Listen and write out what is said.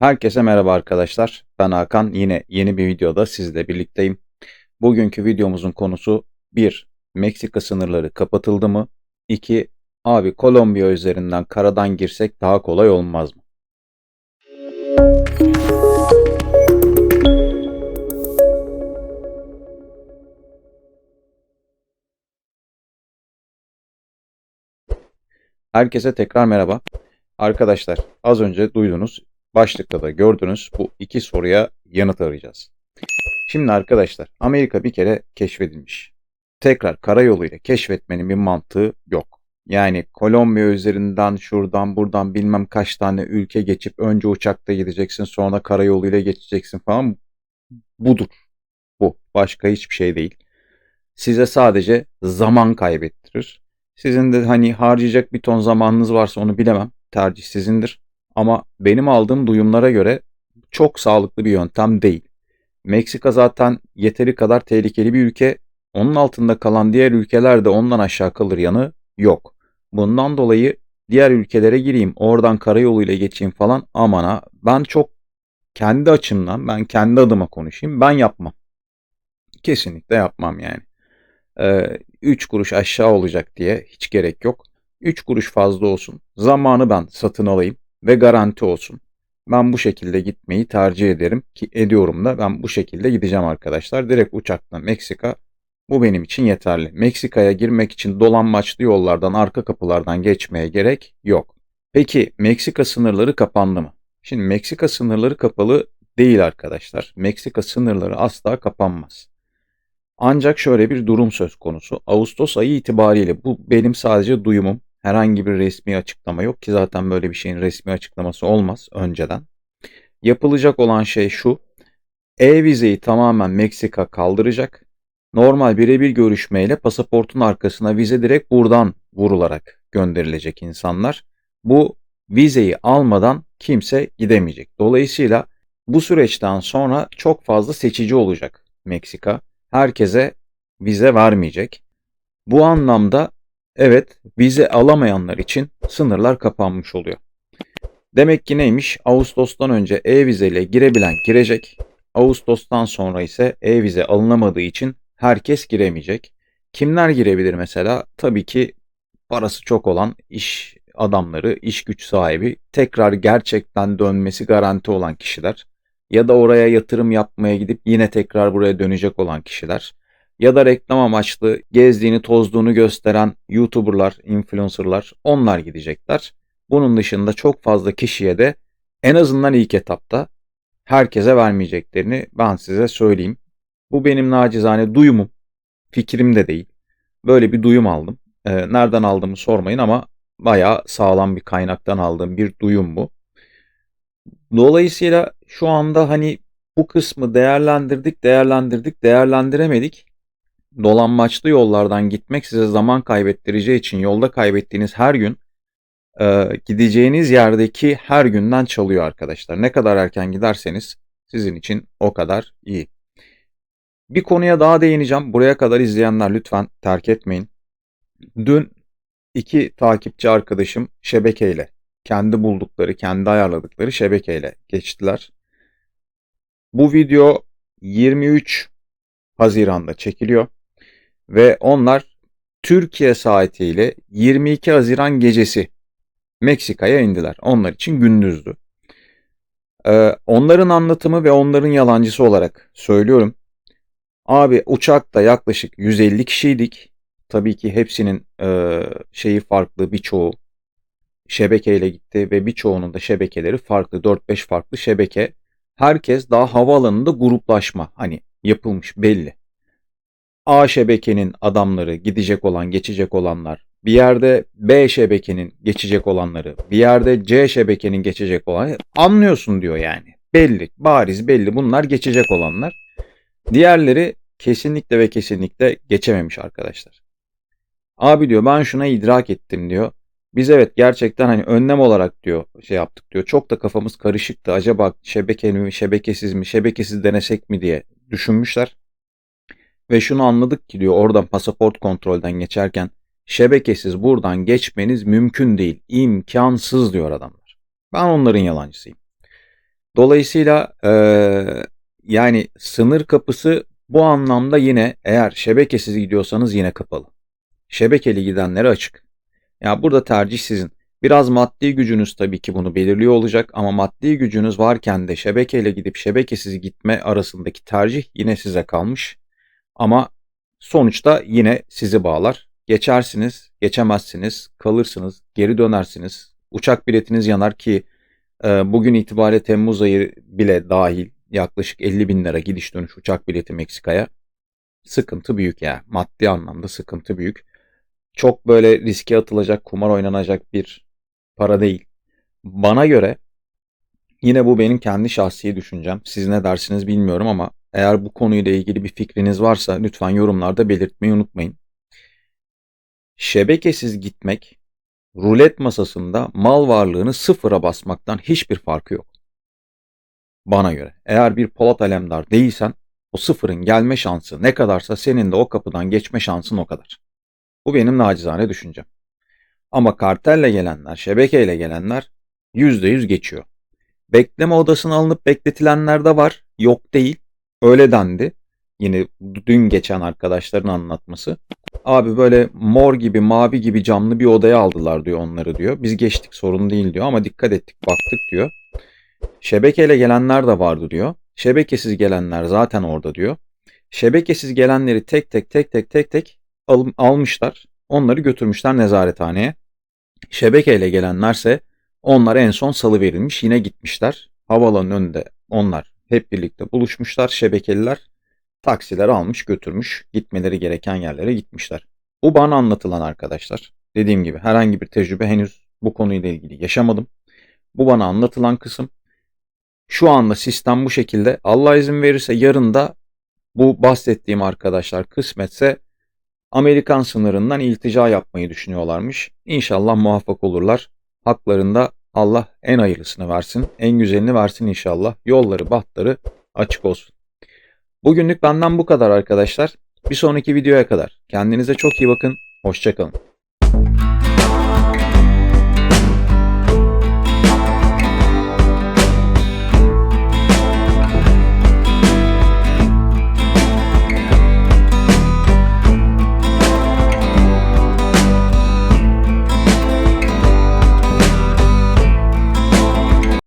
Herkese merhaba arkadaşlar. Ben Hakan. Yine yeni bir videoda sizle birlikteyim. Bugünkü videomuzun konusu 1. Meksika sınırları kapatıldı mı? 2. Abi Kolombiya üzerinden karadan girsek daha kolay olmaz mı? Herkese tekrar merhaba. Arkadaşlar az önce duydunuz, başlıkta da gördünüz bu iki soruya yanıt arayacağız. Şimdi arkadaşlar Amerika bir kere keşfedilmiş. Tekrar karayoluyla keşfetmenin bir mantığı yok. Yani Kolombiya üzerinden şuradan buradan bilmem kaç tane ülke geçip önce uçakta gideceksin sonra karayoluyla geçeceksin falan. Budur. Bu. Başka hiçbir şey değil. Size sadece zaman kaybettirir. Sizin de hani harcayacak bir ton zamanınız varsa onu bilemem. Tercih sizindir. Ama benim aldığım duyumlara göre çok sağlıklı bir yöntem değil. Meksika zaten yeteri kadar tehlikeli bir ülke. Onun altında kalan diğer ülkeler de ondan aşağı kalır yanı yok. Bundan dolayı diğer ülkelere gireyim, oradan karayoluyla geçeyim falan amana ben çok kendi açımdan, ben kendi adıma konuşayım. Ben yapmam. Kesinlikle yapmam yani. 3 ee, kuruş aşağı olacak diye hiç gerek yok. 3 kuruş fazla olsun. Zamanı ben satın alayım ve garanti olsun. Ben bu şekilde gitmeyi tercih ederim ki ediyorum da ben bu şekilde gideceğim arkadaşlar. Direkt uçakla Meksika bu benim için yeterli. Meksika'ya girmek için dolanmaçlı yollardan arka kapılardan geçmeye gerek yok. Peki Meksika sınırları kapandı mı? Şimdi Meksika sınırları kapalı değil arkadaşlar. Meksika sınırları asla kapanmaz. Ancak şöyle bir durum söz konusu. Ağustos ayı itibariyle bu benim sadece duyumum. Herhangi bir resmi açıklama yok ki zaten böyle bir şeyin resmi açıklaması olmaz önceden. Yapılacak olan şey şu. E-vizeyi tamamen Meksika kaldıracak. Normal birebir görüşmeyle pasaportun arkasına vize direkt buradan vurularak gönderilecek insanlar. Bu vizeyi almadan kimse gidemeyecek. Dolayısıyla bu süreçten sonra çok fazla seçici olacak Meksika herkese vize vermeyecek. Bu anlamda evet vize alamayanlar için sınırlar kapanmış oluyor. Demek ki neymiş? Ağustos'tan önce e-vize ile girebilen girecek. Ağustos'tan sonra ise e-vize alınamadığı için herkes giremeyecek. Kimler girebilir mesela? Tabii ki parası çok olan iş adamları, iş güç sahibi, tekrar gerçekten dönmesi garanti olan kişiler ya da oraya yatırım yapmaya gidip yine tekrar buraya dönecek olan kişiler ya da reklam amaçlı gezdiğini tozduğunu gösteren YouTuber'lar, influencer'lar onlar gidecekler. Bunun dışında çok fazla kişiye de en azından ilk etapta herkese vermeyeceklerini ben size söyleyeyim. Bu benim nacizane duyumum, fikrim de değil. Böyle bir duyum aldım. Ee, nereden aldığımı sormayın ama bayağı sağlam bir kaynaktan aldığım bir duyum bu. Dolayısıyla şu anda hani bu kısmı değerlendirdik, değerlendirdik, değerlendiremedik. Dolanmaçlı yollardan gitmek size zaman kaybettireceği için yolda kaybettiğiniz her gün e, gideceğiniz yerdeki her günden çalıyor arkadaşlar. Ne kadar erken giderseniz sizin için o kadar iyi. Bir konuya daha değineceğim. Buraya kadar izleyenler lütfen terk etmeyin. Dün iki takipçi arkadaşım şebekeyle kendi buldukları, kendi ayarladıkları şebekeyle geçtiler. Bu video 23 Haziran'da çekiliyor ve onlar Türkiye saatiyle 22 Haziran gecesi Meksika'ya indiler. Onlar için gündüzdü. Ee, onların anlatımı ve onların yalancısı olarak söylüyorum. Abi uçakta yaklaşık 150 kişiydik. Tabii ki hepsinin e, şeyi farklı birçoğu şebekeyle gitti ve birçoğunun da şebekeleri farklı 4-5 farklı şebeke. Herkes daha havaalanında gruplaşma hani yapılmış belli. A şebekenin adamları gidecek olan geçecek olanlar bir yerde B şebekenin geçecek olanları bir yerde C şebekenin geçecek olanları anlıyorsun diyor yani. Belli bariz belli bunlar geçecek olanlar. Diğerleri kesinlikle ve kesinlikle geçememiş arkadaşlar. Abi diyor ben şuna idrak ettim diyor. Biz evet gerçekten hani önlem olarak diyor şey yaptık diyor. Çok da kafamız karışıktı. Acaba şebekeli mi, şebekesiz mi, şebekesiz denesek mi diye düşünmüşler. Ve şunu anladık ki diyor oradan pasaport kontrolden geçerken şebekesiz buradan geçmeniz mümkün değil. imkansız diyor adamlar. Ben onların yalancısıyım. Dolayısıyla eee, yani sınır kapısı bu anlamda yine eğer şebekesiz gidiyorsanız yine kapalı. Şebekeli gidenlere açık. Ya burada tercih sizin. Biraz maddi gücünüz tabii ki bunu belirliyor olacak ama maddi gücünüz varken de şebekeyle gidip şebekesiz gitme arasındaki tercih yine size kalmış. Ama sonuçta yine sizi bağlar. Geçersiniz, geçemezsiniz, kalırsınız, geri dönersiniz. Uçak biletiniz yanar ki e, bugün itibariyle Temmuz ayı bile dahil yaklaşık 50 bin lira gidiş dönüş uçak bileti Meksika'ya. Sıkıntı büyük ya. Maddi anlamda sıkıntı büyük. Çok böyle riske atılacak, kumar oynanacak bir para değil. Bana göre yine bu benim kendi şahsi düşüncem. Siz ne dersiniz bilmiyorum ama eğer bu konuyla ilgili bir fikriniz varsa lütfen yorumlarda belirtmeyi unutmayın. Şebekesiz gitmek rulet masasında mal varlığını sıfıra basmaktan hiçbir farkı yok. Bana göre. Eğer bir Polat Alemdar değilsen o sıfırın gelme şansı ne kadarsa senin de o kapıdan geçme şansın o kadar. Bu benim nacizane düşüncem. Ama kartelle gelenler, şebekeyle gelenler %100 geçiyor. Bekleme odasına alınıp bekletilenler de var. Yok değil. Öyle dendi. Yine dün geçen arkadaşların anlatması. Abi böyle mor gibi mavi gibi camlı bir odaya aldılar diyor onları diyor. Biz geçtik sorun değil diyor ama dikkat ettik baktık diyor. Şebekeyle gelenler de vardı diyor. Şebekesiz gelenler zaten orada diyor. Şebekesiz gelenleri tek tek tek tek tek tek al- almışlar. Onları götürmüşler nezarethaneye. Şebekeyle gelenlerse onlar en son salı verilmiş yine gitmişler. Havalanın önünde onlar hep birlikte buluşmuşlar şebekeliler. Taksiler almış götürmüş gitmeleri gereken yerlere gitmişler. Bu bana anlatılan arkadaşlar. Dediğim gibi herhangi bir tecrübe henüz bu konuyla ilgili yaşamadım. Bu bana anlatılan kısım. Şu anda sistem bu şekilde. Allah izin verirse yarın da bu bahsettiğim arkadaşlar kısmetse Amerikan sınırından iltica yapmayı düşünüyorlarmış. İnşallah muvaffak olurlar. Haklarında Allah en hayırlısını versin, en güzelini versin inşallah. Yolları, bahtları açık olsun. Bugünlük benden bu kadar arkadaşlar. Bir sonraki videoya kadar. Kendinize çok iyi bakın. Hoşçakalın.